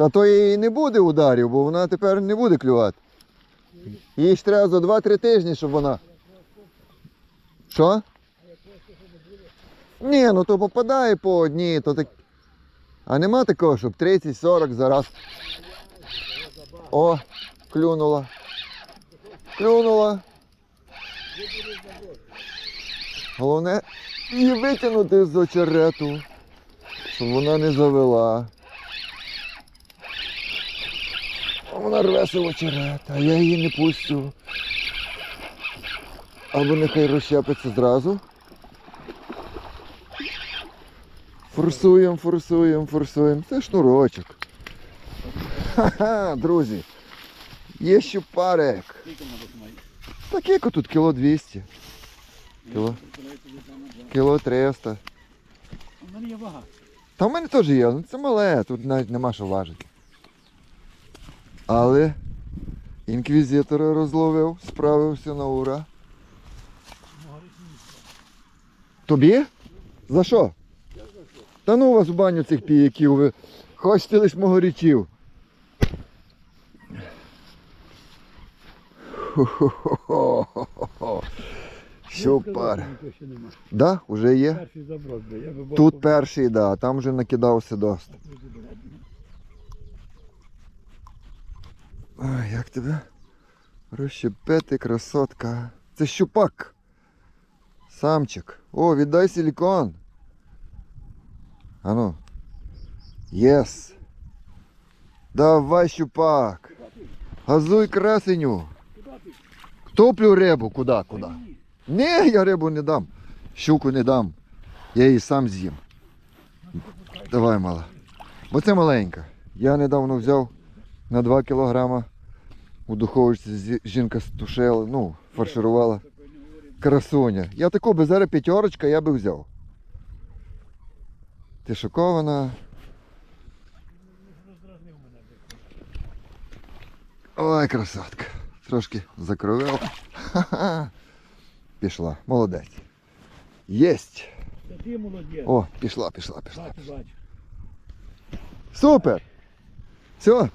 Та то і не буде ударів, бо вона тепер не буде клювати. Їй ж треба за 2-3 тижні, щоб вона. Що? Ні, ну то попадає по одній, то так. А нема такого, щоб 30-40 за раз. О, клюнула. Клюнула. Головне її витягнути з очерету, щоб вона не завела. А Вона рвеся в очерет, а я її не пустю. Або нехай розщепиться зразу. Форсуємо, форсуємо, форсуємо. Це шнурочок. Ха-ха, друзі. Є щупарик. Вона десь тут кіло 200. Кіло, кіло 300. У мене є вага. Та в мене теж є, ну це мале, тут навіть нема що важити. Але інквізитора розловив, справився на ура. Тобі? За що? Та ну у вас в баню цих піяків, ви хочете лиш мого річів. Хо-хо-хо-хо-хо. Щупар. Нікого ще нема. Да, уже є. Тут перший, да, там вже накидався доста. Ой, як тебе? Розщепити, красотка. Це щупак. Самчик. О, віддай силікон. Ану. Єс. Давай щупак. Газуй красеню. Топлю рибу. Куди? Куди? Ні, я рибу не дам. Щуку не дам. Я її сам з'їм. Давай, мала. Бо це маленька. Я недавно взяв на 2 кілограма. У духовочці жінка стушила, ну, фарширувала. Красуня. Я таку би зараз п'ятерочка я би взяв. Ти шокована. Ой, красотка. Трошки закровила. Ха-ха. Пішла. Молодець. Єсть. Ти молодець. О, пішла, пішла, пішла. Супер! Все,